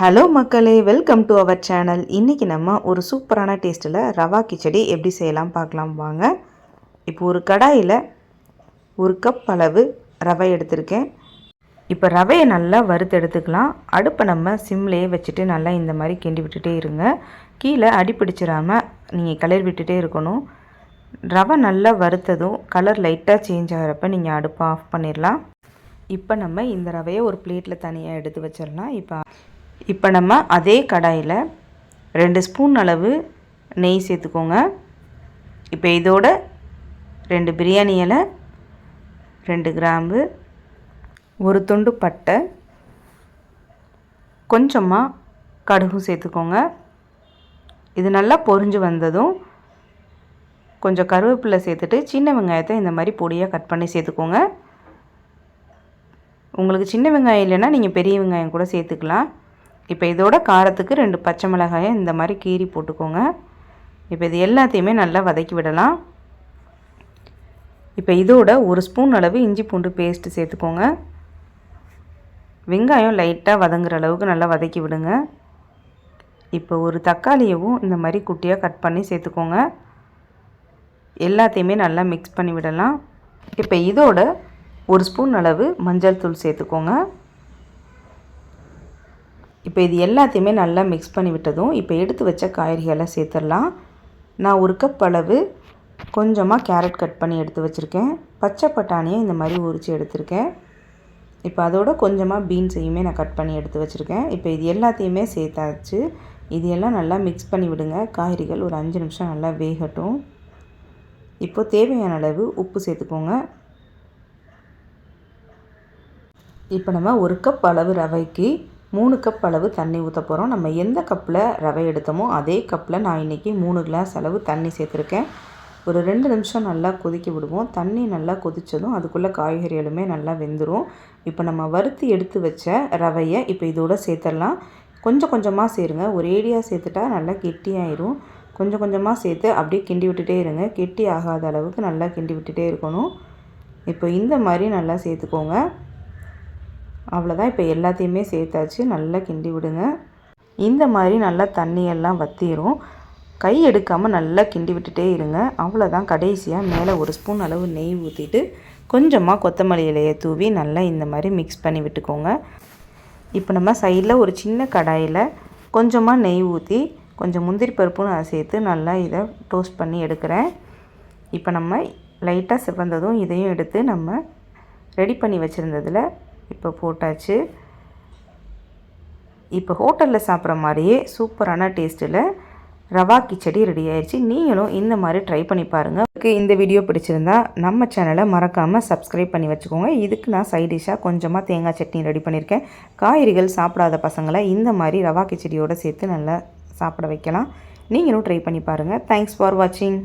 Hello மக்களே welcome to our channel இன்றைக்கி நம்ம ஒரு சூப்பரான டேஸ்ட்டில் ரவா கிச்சடி எப்படி செய்யலாம் பார்க்கலாம் வாங்க. இப்போ ஒரு கடாயில் ஒரு கப் அளவு ரவை எடுத்திருக்கேன். இப்போ ரவையை நல்லா வறுத்து எடுத்துக்கலாம். அடுப்பை நம்ம சிம்லேயே வச்சுட்டு நல்லா இந்த மாதிரி கிண்டி விட்டுட்டே இருங்க. கீழே அடி பிடிச்சிடாமல் நீங்கள் கலர் விட்டுட்டே இருக்கணும். ரவை நல்லா வறுத்ததும் கலர் லைட்டாக சேஞ்ச் ஆகிறப்ப நீங்கள் அடுப்பை ஆஃப் பண்ணிடலாம். இப்போ நம்ம இந்த ரவையை ஒரு பிளேட்டில் தனியாக எடுத்து வச்சிடலாம். இப்போ இப்போ நம்ம அதே கடாயில் ரெண்டு ஸ்பூன் அளவு நெய் சேர்த்துக்கோங்க. இப்போ இதோட ரெண்டு பிரியாணி இலை ரெண்டு கிராம்பு ஒரு துண்டு பட்டை கொஞ்சமாக கடுகும் சேர்த்துக்கோங்க. இது நல்லா பொரிஞ்சு வந்ததும் கொஞ்சம் கருவேப்பிலை சேர்த்துட்டு சின்ன வெங்காயத்தை இந்த மாதிரி பொடியாக கட் பண்ணி சேர்த்துக்கோங்க. உங்களுக்கு சின்ன வெங்காயம் இல்லைன்னா நீங்கள் பெரிய வெங்காயம் கூட சேர்த்துக்கலாம். இப்போ இதோட காரத்துக்கு ரெண்டு பச்சை மிளகாயை இந்த மாதிரி கீறி போட்டுக்கோங்க. இப்போ இது எல்லாத்தையுமே நல்லா வதக்கி விடலாம். இப்போ இதோட ஒரு ஸ்பூன் அளவு இஞ்சி பூண்டு பேஸ்ட்டு சேர்த்துக்கோங்க. வெங்காயம் லைட்டாக வதங்குற அளவுக்கு நல்லா வதக்கி விடுங்க. இப்போ ஒரு தக்காளியவும் இந்த மாதிரி குட்டியாக கட் பண்ணி சேர்த்துக்கோங்க. எல்லாத்தையுமே நல்லா மிக்ஸ் பண்ணி விடலாம். இப்போ இதோட ஒரு ஸ்பூன் அளவு மஞ்சள் தூள் சேர்த்துக்கோங்க. இப்போ இது எல்லாத்தையுமே நல்லா மிக்ஸ் பண்ணி விட்டதும் இப்போ எடுத்து வச்ச காய்கறிகளை சேர்த்துடலாம். நான் ஒரு கப் அளவு கொஞ்சமாக கேரட் கட் பண்ணி எடுத்து வச்சுருக்கேன். பச்சை பட்டாணியை இந்த மாதிரி உரித்து எடுத்திருக்கேன். இப்போ அதோட கொஞ்சமாக பீன்ஸையுமே நான் கட் பண்ணி எடுத்து வச்சுருக்கேன். இப்போ இது எல்லாத்தையுமே சேர்த்தாச்சு. இது எல்லாம் நல்லா மிக்ஸ் பண்ணி விடுங்க. காய்கறிகள் ஒரு அஞ்சு நிமிஷம் நல்லா வேகட்டும். இப்போது தேவையான அளவு உப்பு சேர்த்துக்கோங்க. இப்போ நம்ம ஒரு கப் அளவு ரவைக்கு மூணு கப் அளவு தண்ணி ஊற்ற போகிறோம் நம்ம எந்த கப்பில் ரவை எடுத்தோமோ அதே கப்பில் நான் இன்றைக்கி மூணு கிளாஸ் அளவு தண்ணி சேர்த்துருக்கேன். ஒரு ரெண்டு நிமிஷம் நல்லா கொதிக்க விடுவோம். தண்ணி நல்லா கொதித்ததும் அதுக்குள்ளே காய்கறிகளுமே நல்லா வெந்துடும் இப்போ நம்ம வறுத்து எடுத்து வச்ச ரவையை இப்போ இதோட சேர்த்துடலாம். கொஞ்சம் கொஞ்சமாக சேருங்க. ஒரேடியாக சேர்த்துட்டா நல்லா கெட்டியாயிரும் கொஞ்சம் கொஞ்சமாக சேர்த்து அப்படியே கிண்டி விட்டுட்டே இருங்க. கெட்டி ஆகாத அளவுக்கு நல்லா கிண்டி விட்டுட்டே இருக்கணும். இப்போ இந்த மாதிரி நல்லா சேர்த்துக்கோங்க. அவ்வளோதான் இப்போ எல்லாத்தையுமே சேர்த்தாச்சு. நல்லா கிண்டி விடுங்க. இந்த மாதிரி நல்லா தண்ணியெல்லாம் வத்திரும். கை எடுக்காமல் நல்லா கிண்டி விட்டுட்டே இருங்க. அவ்வளோதான் கடைசியாக மேலே ஒரு ஸ்பூன் அளவு நெய் ஊற்றிட்டு கொஞ்சமாக கொத்தமல்லி இலையை தூவி நல்லா இந்த மாதிரி மிக்ஸ் பண்ணி விட்டுக்கோங்க. இப்போ நம்ம சைடில் ஒரு சின்ன கடாயில் கொஞ்சமாக நெய் ஊற்றி கொஞ்சம் முந்திரி பருப்பும் நான் சேர்த்து நல்லா இதை டோஸ்ட் பண்ணி எடுக்கிறேன். இப்போ நம்ம லைட்டாக சிவந்ததும் இதையும் எடுத்து நம்ம ரெடி பண்ணி வச்சுருந்ததில் இப்போ போட்டாச்சு. இப்போ ஹோட்டலில் சாப்பிட்ற மாதிரியே சூப்பரான டேஸ்ட்டில் ரவா கிச்சடி ரெடி ஆயிடுச்சு நீங்களும் இந்த மாதிரி ட்ரை பண்ணி பாருங்கள் உங்களுக்கு இந்த வீடியோ பிடிச்சிருந்தா நம்ம சேனலை மறக்காமல் சப்ஸ்கிரைப் பண்ணி வச்சுக்கோங்க. இதுக்கு நான் சைட் டிஷ்ஷாக கொஞ்சமாக தேங்காய் சட்னி ரெடி பண்ணியிருக்கேன் காய்கறிகள் சாப்பிடாத பசங்களை இந்த மாதிரி ரவா கிச்சடியோடு சேர்த்து நல்லா சாப்பிட வைக்கலாம். நீங்களும் ட்ரை பண்ணி பாருங்கள் தேங்க்ஸ் ஃபார் வாட்சிங்